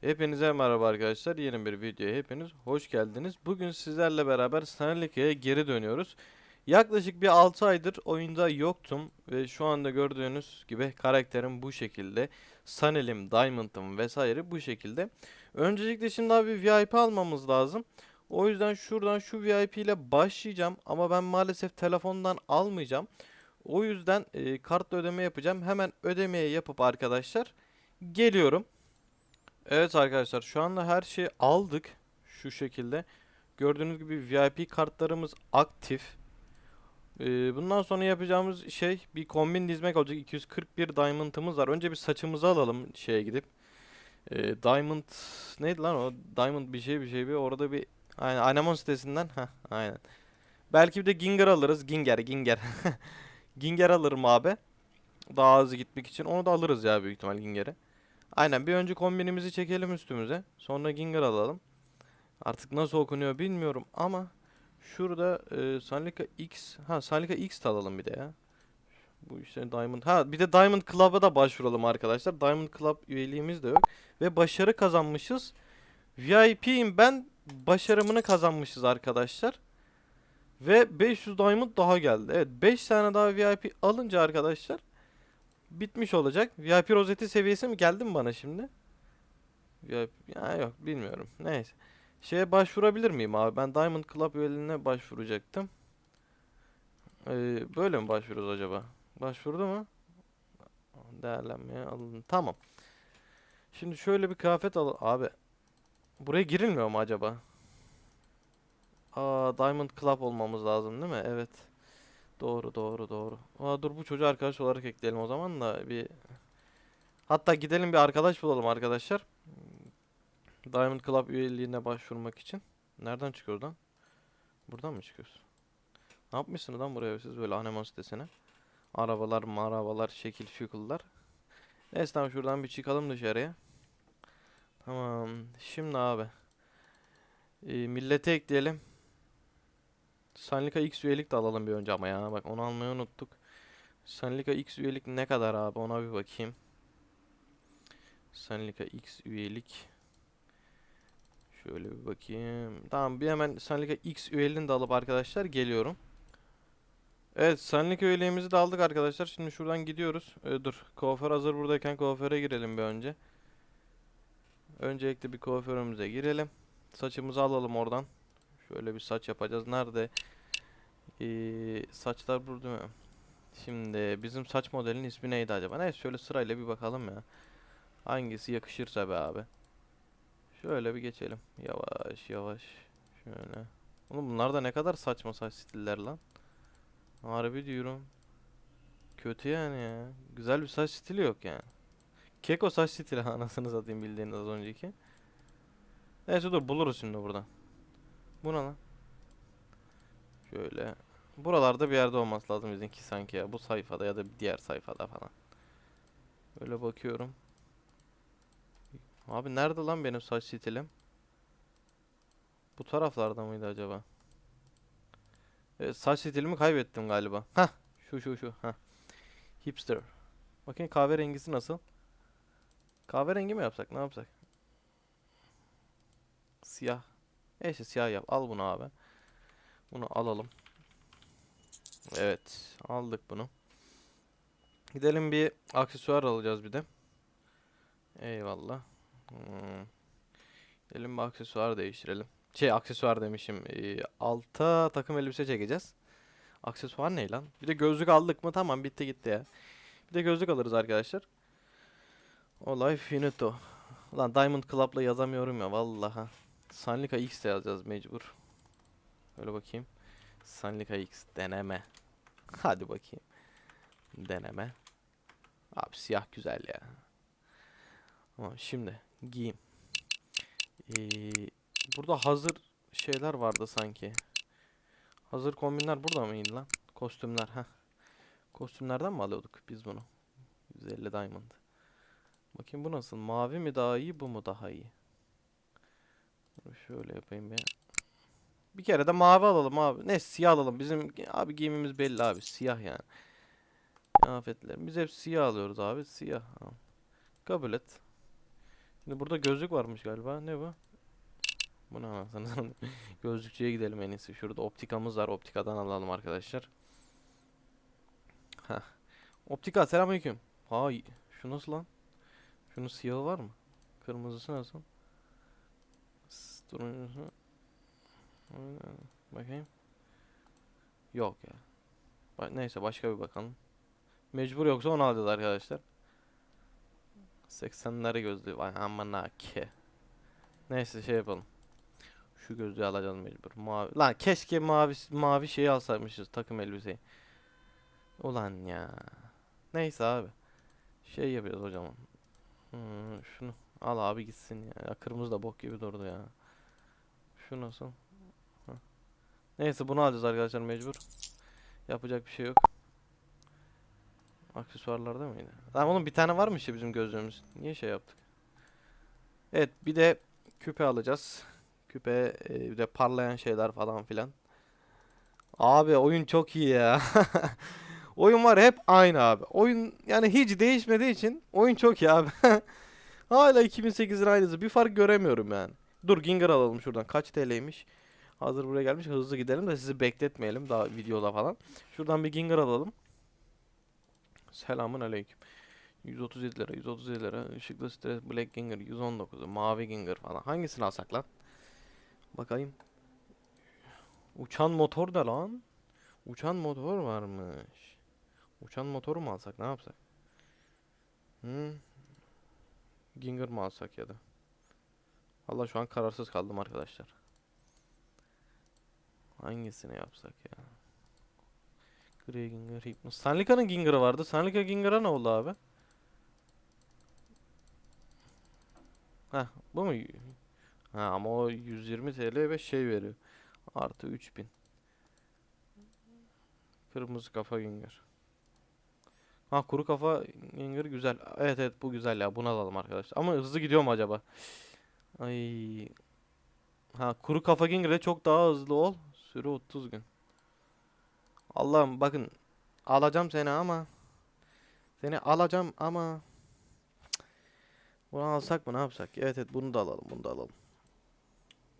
Hepinize merhaba arkadaşlar. Yeni bir videoya hepiniz hoş geldiniz. Bugün sizlerle beraber Sanalika'ya geri dönüyoruz. Yaklaşık bir 6 aydır oyunda yoktum ve şu anda gördüğünüz gibi karakterim bu şekilde. Sanelim, Diamond'ım vesaire bu şekilde. Öncelikle şimdi abi VIP almamız lazım. O yüzden şuradan şu VIP ile başlayacağım ama ben maalesef telefondan almayacağım. O yüzden e, kartla ödeme yapacağım. Hemen ödemeyi yapıp arkadaşlar geliyorum. Evet arkadaşlar şu anda her şeyi aldık şu şekilde. Gördüğünüz gibi VIP kartlarımız aktif. Ee, bundan sonra yapacağımız şey bir kombin dizmek olacak. 241 diamond'ımız var. Önce bir saçımızı alalım şeye gidip. Ee, diamond neydi lan o? Diamond bir şey bir şey bir orada bir aynen Anemon sitesinden ha aynen. Belki bir de Ginger alırız. Ginger Ginger. Ginger alırım abi. Daha hızlı gitmek için. Onu da alırız ya büyük ihtimal Ginger'i. Aynen bir önce kombinimizi çekelim üstümüze. Sonra Ginger alalım. Artık nasıl okunuyor bilmiyorum ama şurada e, Sanlika X ha Sanlika X alalım bir de ya. Bu işte Diamond ha bir de Diamond Club'a da başvuralım arkadaşlar. Diamond Club üyeliğimiz de yok ve başarı kazanmışız. VIP'yim ben başarımını kazanmışız arkadaşlar. Ve 500 Diamond daha geldi. Evet 5 tane daha VIP alınca arkadaşlar bitmiş olacak. VIP rozeti seviyesi mi geldi mi bana şimdi? VIP ya yok bilmiyorum. Neyse. Şeye başvurabilir miyim abi? Ben Diamond Club üyeliğine başvuracaktım. Ee, böyle mi başvuruyoruz acaba? Başvurdu mu? Değerlenmeye alın. Tamam. Şimdi şöyle bir kıyafet al abi. Buraya girilmiyor mu acaba? Aa Diamond Club olmamız lazım değil mi? Evet. Doğru doğru doğru. Aa, dur bu çocuğu arkadaş olarak ekleyelim o zaman da bir Hatta gidelim bir arkadaş bulalım arkadaşlar. Diamond Club üyeliğine başvurmak için. Nereden çıkıyor lan? Buradan mı çıkıyoruz? Ne yapmışsınız lan buraya siz böyle anemon sitesine? Arabalar, marabalar, şekil şukullar. Neyse tamam şuradan bir çıkalım dışarıya. Tamam. Şimdi abi. Ee, millete ekleyelim. Sanlika X üyelik de alalım bir önce ama ya. Bak onu almayı unuttuk. Sanlika X üyelik ne kadar abi ona bir bakayım. Sanlika X üyelik. Şöyle bir bakayım. Tamam bir hemen Sanlika X üyeliğini de alıp arkadaşlar geliyorum. Evet Sanlika üyeliğimizi de aldık arkadaşlar. Şimdi şuradan gidiyoruz. Ee, dur kuaför hazır buradayken kuaföre girelim bir önce. Öncelikle bir kuaförümüze girelim. Saçımızı alalım oradan. Şöyle bir saç yapacağız. Nerede? Ee, saçlar burada mı? Şimdi bizim saç modelinin ismi neydi acaba? Neyse şöyle sırayla bir bakalım ya. Hangisi yakışırsa be abi. Şöyle bir geçelim. Yavaş yavaş. Şöyle. Oğlum bunlar da ne kadar saçma saç stiller lan. Harbi diyorum. Kötü yani ya. Güzel bir saç stili yok yani. Keko saç stili anasını satayım bildiğiniz az önceki. Neyse dur buluruz şimdi buradan. Bu ne lan? Şöyle. Buralarda bir yerde olması lazım bizimki sanki ya. Bu sayfada ya da diğer sayfada falan. Böyle bakıyorum. Abi nerede lan benim saç stilim? Bu taraflarda mıydı acaba? Evet, saç stilimi kaybettim galiba. Hah, şu şu şu. Hah. Hipster. Bakın kahverengisi nasıl? Kahverengi mi yapsak? Ne yapsak? Siyah. Neyse siyah yap. Al bunu abi. Bunu alalım. Evet. Aldık bunu. Gidelim bir aksesuar alacağız bir de. Eyvallah. Hmm. Gidelim bir aksesuar değiştirelim. Şey aksesuar demişim. Ee, alta takım elbise çekeceğiz. Aksesuar ne lan? Bir de gözlük aldık mı? Tamam bitti gitti ya. Bir de gözlük alırız arkadaşlar. Olay finito. Lan Diamond Club'la yazamıyorum ya vallahi. Sanlika X de yazacağız mecbur. Öyle bakayım. Sanlika X deneme. Hadi bakayım. Deneme. Abi siyah güzel ya. Tamam şimdi giyim. Ee, burada hazır şeyler vardı sanki. Hazır kombinler burada mıydı lan? Kostümler ha. Kostümlerden mi alıyorduk biz bunu? 150 diamond. Bakayım bu nasıl? Mavi mi daha iyi, bu mu daha iyi? Şöyle yapayım bir. Bir kere de mavi alalım abi. Ne siyah alalım. Bizim abi giyimimiz belli abi. Siyah yani. Kıyafetler. Biz hep siyah alıyoruz abi. Siyah. Kabul et. Şimdi burada gözlük varmış galiba. Ne bu? Bu ne anasını. Gözlükçüye gidelim en iyisi. Şurada optikamız var. Optikadan alalım arkadaşlar. Heh. Optika selamünaleyküm. Hay, şu nasıl lan? Şunun siyahı var mı? Kırmızısı nasıl? Turuncusu. Aynen. Bakayım. Yok ya. Ba- neyse başka bir bakalım. Mecbur yoksa onu alacağız arkadaşlar. 80'ler gözlüğü. Vay amına ke. Neyse şey yapalım. Şu gözlüğü alacağız mecbur. Mavi. Lan keşke mavi mavi şeyi alsaymışız takım elbiseyi. Ulan ya. Neyse abi. Şey yapıyoruz hocam. Hmm, şunu al abi gitsin ya. ya. Kırmızı da bok gibi durdu ya. Şu nasıl? Neyse bunu alacağız arkadaşlar mecbur. Yapacak bir şey yok. Aksesuarlarda mıydı? Lan oğlum bir tane varmış ya bizim gözlüğümüz. Niye şey yaptık? Evet bir de küpe alacağız. Küpe e, bir de parlayan şeyler falan filan. Abi oyun çok iyi ya. Oyun var hep aynı abi. Oyun yani hiç değişmediği için oyun çok iyi abi. Hala 2008'in aynısı. Bir fark göremiyorum yani. Dur Ginger alalım şuradan. Kaç TL'ymiş? Hazır buraya gelmiş. Hızlı gidelim de sizi bekletmeyelim daha videoda falan. Şuradan bir Ginger alalım. Selamun aleyküm. 137 lira, 137 lira. Işıklı stres Black Ginger 119. Mavi Ginger falan. Hangisini alsak lan? Bakayım. Uçan motor da lan. Uçan motor varmış. Uçan motoru mu alsak ne yapsak? Hmm. Ginger mı alsak ya da? Valla şu an kararsız kaldım arkadaşlar. Hangisini yapsak ya? Grey Ginger, Hypnos. Sanlika'nın Ginger'ı vardı. Sanlika Ginger'a ne oldu abi? Heh, bu mu? Ha ama o 120 TL ve şey veriyor. Artı 3000. Kırmızı kafa Ginger. Ha kuru kafa Ginger güzel. Evet evet bu güzel ya. Bunu alalım arkadaşlar. Ama hızlı gidiyor mu acaba? Ay. Ha kuru kafa Ginger'de çok daha hızlı ol. Süre 30 gün. Allah'ım bakın. Alacağım seni ama. Seni alacağım ama. Bunu alsak mı ne yapsak? Evet evet bunu da alalım. Bunu da alalım.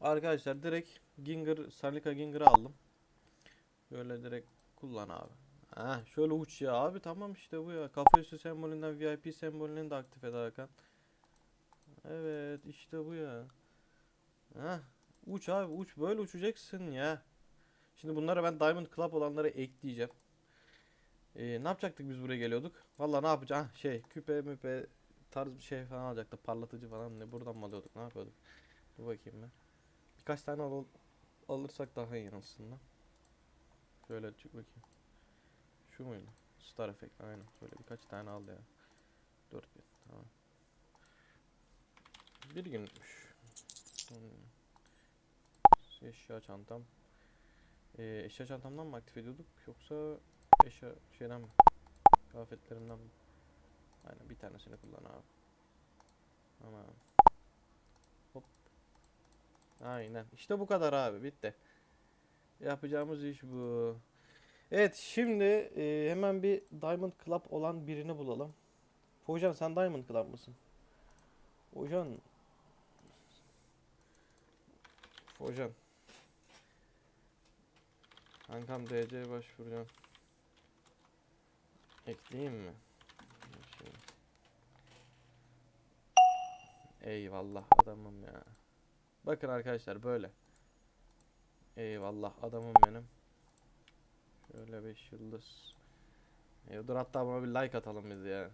Arkadaşlar direkt Ginger, Sarlika Ginger'ı aldım. Böyle direkt kullan abi. Ha şöyle uç ya abi tamam işte bu ya. Kafa üstü sembolünden VIP sembolünü de aktif et Hakan. Evet işte bu ya. Ha uç abi uç böyle uçacaksın ya. Şimdi bunlara ben Diamond Club olanları ekleyeceğim. Ee, ne yapacaktık biz buraya geliyorduk? Vallahi ne yapacağız? Ah, şey küpe müpe tarz bir şey falan alacaktık. Parlatıcı falan ne buradan mı alıyorduk? Ne yapıyorduk? Dur bakayım ben. Birkaç tane al alırsak daha iyi aslında. Şöyle çık bakayım. Şu muydu? Star Effect aynen. Şöyle birkaç tane al ya. 4000 tamam. Bir günmüş. Hmm. Eşya çantam. Ee, eşya çantamdan mı aktif ediyorduk yoksa eşya şeyden mi? Kıyafetlerimden mi? Aynen bir tanesini kullan abi. Tamam. Hop. Aynen. İşte bu kadar abi. Bitti. Yapacağımız iş bu. Evet şimdi e, hemen bir Diamond Club olan birini bulalım. Fojan sen Diamond Club mısın? Fojan. Fojan. Kankam DC başvuracağım. Ekleyeyim mi? Eyvallah adamım ya. Bakın arkadaşlar böyle. Eyvallah adamım benim. Şöyle 5 yıldız. E, dur hatta buna bir like atalım biz ya.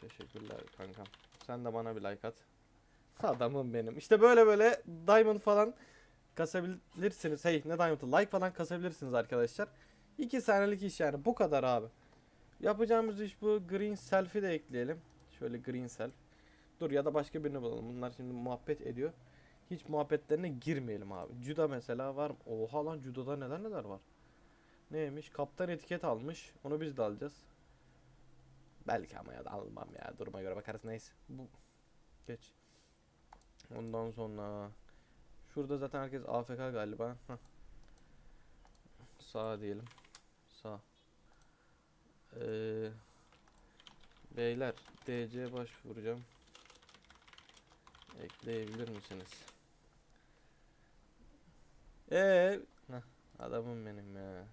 Teşekkürler kankam. Sen de bana bir like at. Adamım benim. İşte böyle böyle diamond falan kasabilirsiniz. Hey ne diamond'ı like falan kasabilirsiniz arkadaşlar. 2 saniyelik iş yani bu kadar abi. Yapacağımız iş bu. Green selfie de ekleyelim. Şöyle green self. Dur ya da başka birini bulalım. Bunlar şimdi muhabbet ediyor. Hiç muhabbetlerine girmeyelim abi. Juda mesela var? Oha lan Juda'da neler neler var. Neymiş? Kaptan etiket almış. Onu biz de alacağız. Belki ama ya da almam ya. Duruma göre bakarız neyse. Bu geç. Ondan sonra şurada zaten herkes AFK galiba. Heh. Sağ diyelim. Sağ. Ee, Beyler DC başvuracağım. Ekleyebilir misiniz? Ee, Heh, adamım benim ya.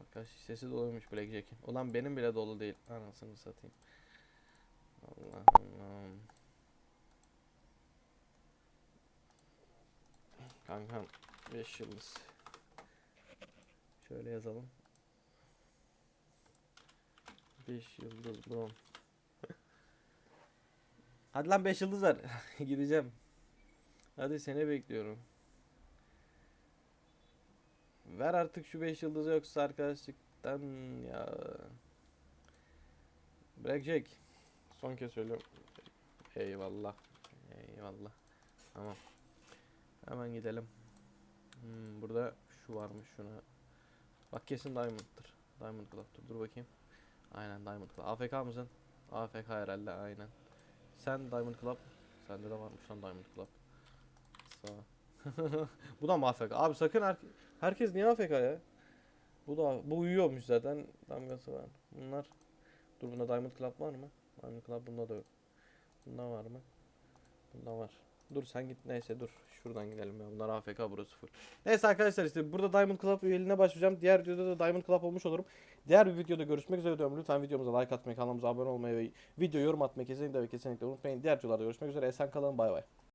Arkadaş sesi doluymuş Blackjack'in. Ulan benim bile dolu değil. Anasını satayım. Allah Allah'ım. Kankam 5 yıldız. Şöyle yazalım. 5 yıldız brom. Hadi lan 5 yıldız ver. Gideceğim. Hadi seni bekliyorum. Ver artık şu 5 yıldızı yoksa arkadaşlıktan ya. Blackjack. Son kez söylüyorum. Eyvallah. Eyvallah. Tamam. Hemen gidelim. Hmm, burada şu varmış şuna. Bak kesin Diamond'dır. Diamond Club'dır. Dur bakayım. Aynen Diamond Club. AFK mısın? AFK herhalde aynen. Sen Diamond Club. Sende de varmış lan Diamond Club. Sağ. bu da mı AFK? Abi sakın her herkes niye AFK ya? Bu da bu uyuyormuş zaten. Damgası var. Bunlar Dur bunda Diamond Club var mı? Diamond Club bunda da yok. Bunda var mı? Bunda var. Dur sen git neyse dur. Şuradan gidelim ya. Bunlar AFK burası full. Neyse arkadaşlar işte burada Diamond Club üyeliğine başlayacağım. Diğer videoda da Diamond Club olmuş olurum. Diğer bir videoda görüşmek üzere diyorum. Lütfen videomuza like atmayı, kanalımıza abone olmayı ve video yorum atmayı kesinlikle ve kesinlikle unutmayın. Diğer videolarda görüşmek üzere. Esen kalın. Bay bay.